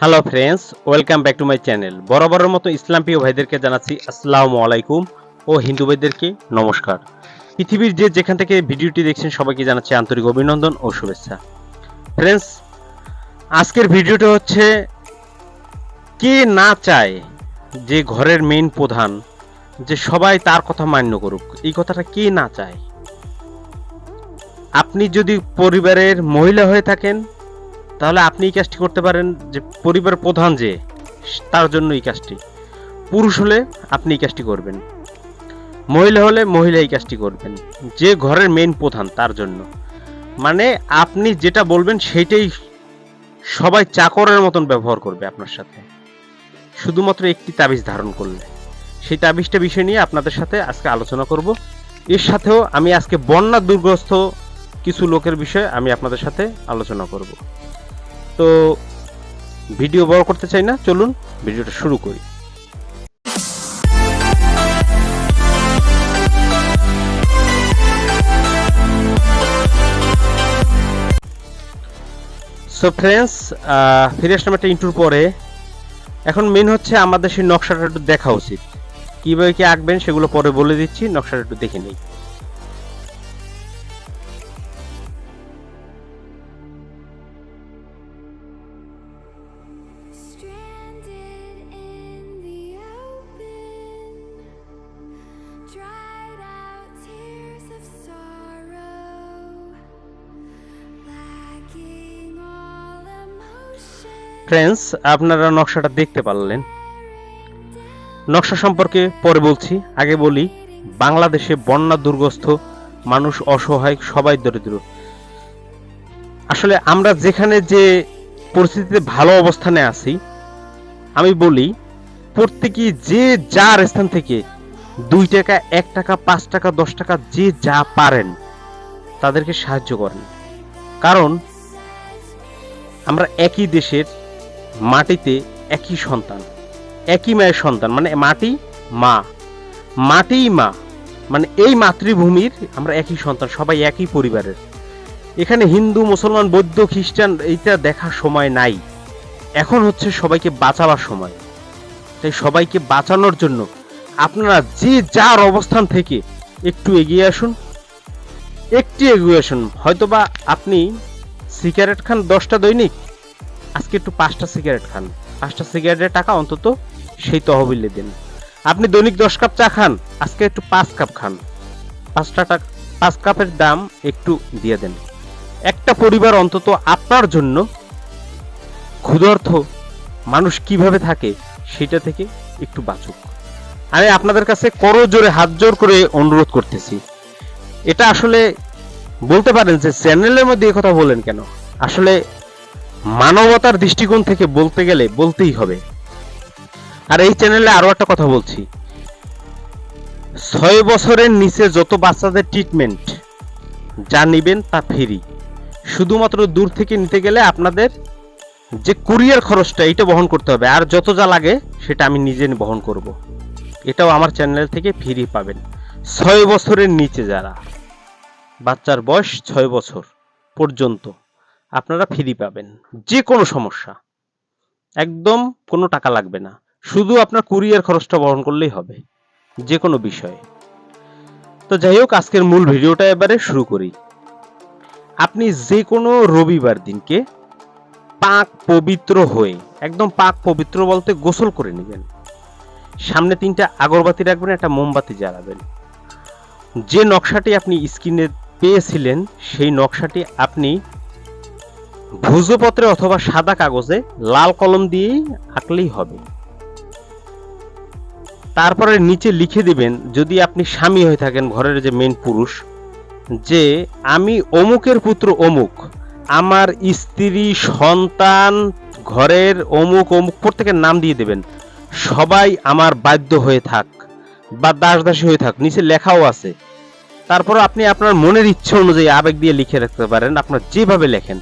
Hello friends welcome back to my channel বরাবরের মতো ইসলাম প্রিয় ভাইদেরকে জানাচ্ছি আসসালামু আলাইকুম ও হিন্দু ভাইদেরকে নমস্কার। পৃথিবীর যে যেখান থেকে ভিডিওটি দেখছেন, সবাইকে জানাচ্ছি আন্তরিক অভিনন্দন ও শুভেচ্ছা। ফ্রেন্ডস আজকের ভিডিওটা হচ্ছে, কে না চায় যে ঘরের মেইন প্রধান, যে সবাই তার কথা মান্য করুক, এই কথাটা কে না চায়? আপনি যদি পরিবারের মহিলা হয়ে থাকেন তাহলে আপনি এই কাজটি করতে পারেন যে পরিবার প্রধান যে, তার জন্য এই কাজটি পুরুষ হলে আপনি এই কাজটি করবেন। মহিলা হলে মহিলা এই কাজটি করবেন। যে ঘরের মেইন প্রধান, তার জন্য। মানে আপনি যেটা বলবেন সেইটাই সবাই চাকরের মতন ব্যবহার করবে আপনার সাথে। শুধুমাত্র একটি তাবিজ ধারণ করলে। সেই তাবিজটা বিষয় নিয়ে আপনাদের সাথে আজকে আলোচনা করব। এর সাথেও আমি আজকে বন্যা দুর্গ্রস্ত কিছু লোকের বিষয়ে আমি আপনাদের সাথে আলোচনা করব। তো ভিডিও বড় করতে চাই না, চলুন ভিডিওটা শুরু করি। সো ফ্রেন্ডস ফিরে আসলাম একটা ইন্টুর পরে। এখন মেন হচ্ছে আমাদের সেই নকশাটা একটু দেখা উচিত। কীভাবে কি আঁকবেন সেগুলো পরে বলে দিচ্ছি, নকশাটা একটু দেখে নিই। ফ্রেন্ডস আপনারা নকশাটা দেখতে পারলেন। নকশা সম্পর্কে পরে বলছি। আগে বলি, বাংলাদেশে বন্যা দুর্গস্থ, মানুষ অসহায়, সবাই দরিদ্র। আসলে আমরা যেখানে যে পরিস্থিতিতে ভালো অবস্থানে আছি, আমি বলি, প্রত্যেকেই যে যার স্থান থেকে দুই টাকা, এক টাকা, পাঁচ টাকা, দশ টাকা, যে যা পারেন, তাদেরকে সাহায্য করেন। কারণ, আমরা একই দেশের মাটিতে একই সন্তান, একই মায়ের সন্তান মানে মাটি, মা। মাটিই মা মানে এই মাতৃভূমির আমরা একই সন্তান, সবাই একই পরিবারের। এখানে হিন্দু, মুসলমান, বৌদ্ধ, খ্রিস্টান, এইটা দেখার সময় নাই। এখন হচ্ছে সবাইকে বাঁচাবার সময়। তাই সবাইকে বাঁচানোর জন্য আপনারা যে যার অবস্থান থেকে একটু এগিয়ে আসুন, একটু এগিয়ে আসুন। হয়তোবা আপনি সিগারেট খান দশটা দৈনিক আজকে একটু পাঁচটা সিগারেট খান। পাঁচটা সিগারেটের টাকা অন্তত সেই তহবিলে দিন। আপনি দৈনিক দশ কাপ চা খান, আজকে একটু পাঁচ কাপ খান। পাঁচটা টাকা, পাঁচ কাপের দাম একটু দিয়ে দেন। একটা পরিবার অন্তত আপনার জন্য ক্ষুধার্থ মানুষ কীভাবে থাকে সেটা থেকে একটু বাঁচুক। আমি আপনাদের কাছে করো জোরে হাত জোর করে অনুরোধ করতেছি। এটা আসলে বলতে পারেন যে চ্যানেলের মধ্যে কথা বলেন কেন? আসলে মানবতার দৃষ্টিকোণ থেকে বলতে গেলে বলতেই হবে। আর এই চ্যানেলে আরও একটা কথা বলছি। ছয় বছরের নিচে যত বাচ্চাদের ট্রিটমেন্ট যা নিবেন তা ফ্রি শুধুমাত্র দূর থেকে নিতে গেলে আপনাদের যে কুরিয়ার খরচটা এটা বহন করতে হবে। আর যত যা লাগে, সেটা আমি নিজে বহন করব। এটাও আমার চ্যানেল থেকে ফ্রি পাবেন। ছয় বছরের নিচে যারা, বাচ্চার বয়স ছয় বছর পর্যন্ত। আপনারা ফ্রি পাবেন। যে কোনো সমস্যা। একদম কোনো টাকা লাগবে না। শুধু আপনার কুরিয়ার খরচটা বহন করলেই হবে। যে কোনো বিষয়ে। তো যাই হোক, আজকের মূল ভিডিওটা এবারে শুরু করি। আপনি যে কোনো রবিবার দিনকে পাক পবিত্র হয়ে, একদম পাক পবিত্র বলতে গোসল করে নেবেন। সামনে তিনটা আগরবাতি রাখবেন, একটা মোমবাতি জ্বালাবেন। যে নকশাটি আপনি স্ক্রিনে পেয়েছিলেন, সেই নকশাটি আপনি ভুজপত্রে অথবা সাদা কাগজে লাল কলম দিয়ে আঁকলেই হবে। তারপরে নিচে লিখে দিবেন, যদি আপনি স্বামী হয়ে থাকেন ঘরের যে মেন পুরুষ, যে আমি অমুকের পুত্র অমুক, আমার স্ত্রী, সন্তান, ঘরের অমুক অমুক, প্রত্যেকের নাম দিয়ে দেবেন। সবাই আমার বাধ্য হয়ে থাক বা দাস দাসী হয়ে থাক, নিচে লেখাও আছে। তারপর আপনি আপনার মনের ইচ্ছে অনুযায়ী আবেগ দিয়ে লিখে রাখতে পারেন, আপনার যেভাবে লেখেন।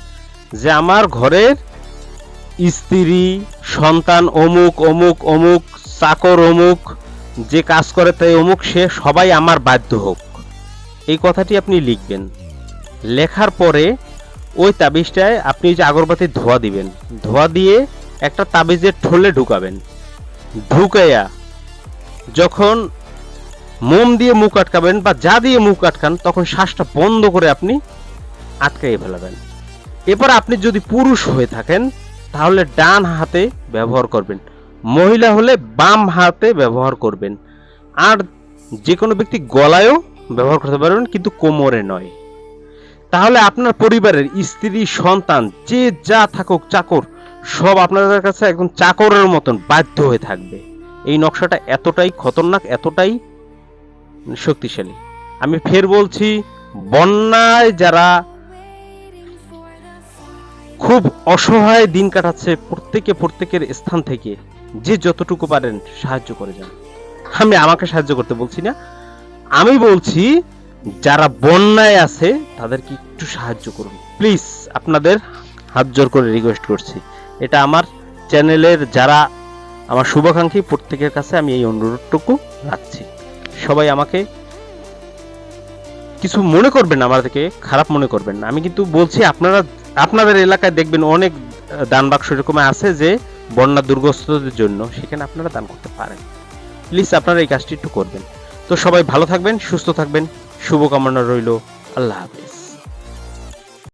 যে আমার ঘরের স্ত্রী, সন্তান অমুক অমুক অমুক, চাকর অমুক, যে কাজ করে তাই অমুক, সে সবাই আমার বাধ্য হোক। এই কথাটি আপনি লিখবেন। লেখার পরে ওই তাবিজটায় আপনি যে আগরবাতির ধোয়া দিবেন, ধোয়া দিয়ে একটা তাবিজের ঠোলে ঢুকাবেন। ঢুকাইয়া যখন মোম দিয়ে মুখ আটকাবেন বা যা দিয়ে মুখ আটকান, তখন শ্বাসটা বন্ধ করে আপনি আটকাইয়ে ফেলাবেন। এরপর আপনি যদি পুরুষ হয়ে থাকেন, তাহলে ডান হাতে ব্যবহার করবেন। মহিলা হলে বাম হাতে ব্যবহার করবেন। আর যে কোনো ব্যক্তি গলায়ও ব্যবহার করতে পারবেন, কিন্তু কোমরে নয়। তাহলে আপনার পরিবারের স্ত্রী, সন্তান, যে যা থাকুক, চাকর, সব আপনাদের কাছে একদম চাকরের মতন বাধ্য হয়ে থাকবে। এই নকশাটা এতটাই খতরনাক, এতটাই শক্তিশালী। আমি ফের বলছি, বন্যায় যারা খুব অসহায় দিন কাটাচ্ছে প্রত্যেকে প্রত্যেকের স্থান থেকে। যে যতটুকু পারেন সাহায্য করে যান। আমি আমাকে সাহায্য করতে বলছি না। আমি বলছি, যারা বন্যায় আছে, তাদেরকে একটু সাহায্য করুন। প্লিজ, আপনাদের হাত জোর করে রিকোয়েস্ট করছি। এটা আমার চ্যানেলের যারা আমার শুভাকাঙ্ক্ষী, প্রত্যেকের কাছে আমি এই অনুরোধটুকু রাখছি। সবাই আমাকে কিছু মনে করবেন আমাদেরকে খারাপ মনে করবেন না। আমি কিন্তু বলছি, আপনারা আপনাদের এলাকায় দেখবেন অনেক দান বাক্স এরকম আছে যে বন্যা দুর্গস্তদের জন্য সেখানে আপনারা দান করতে পারেন। প্লিজ আপনারা এই কাজটি একটু করবেন। তো সবাই ভালো থাকবেন, সুস্থ থাকবেন, শুভকামনা রইল। আল্লাহ হাফেজ।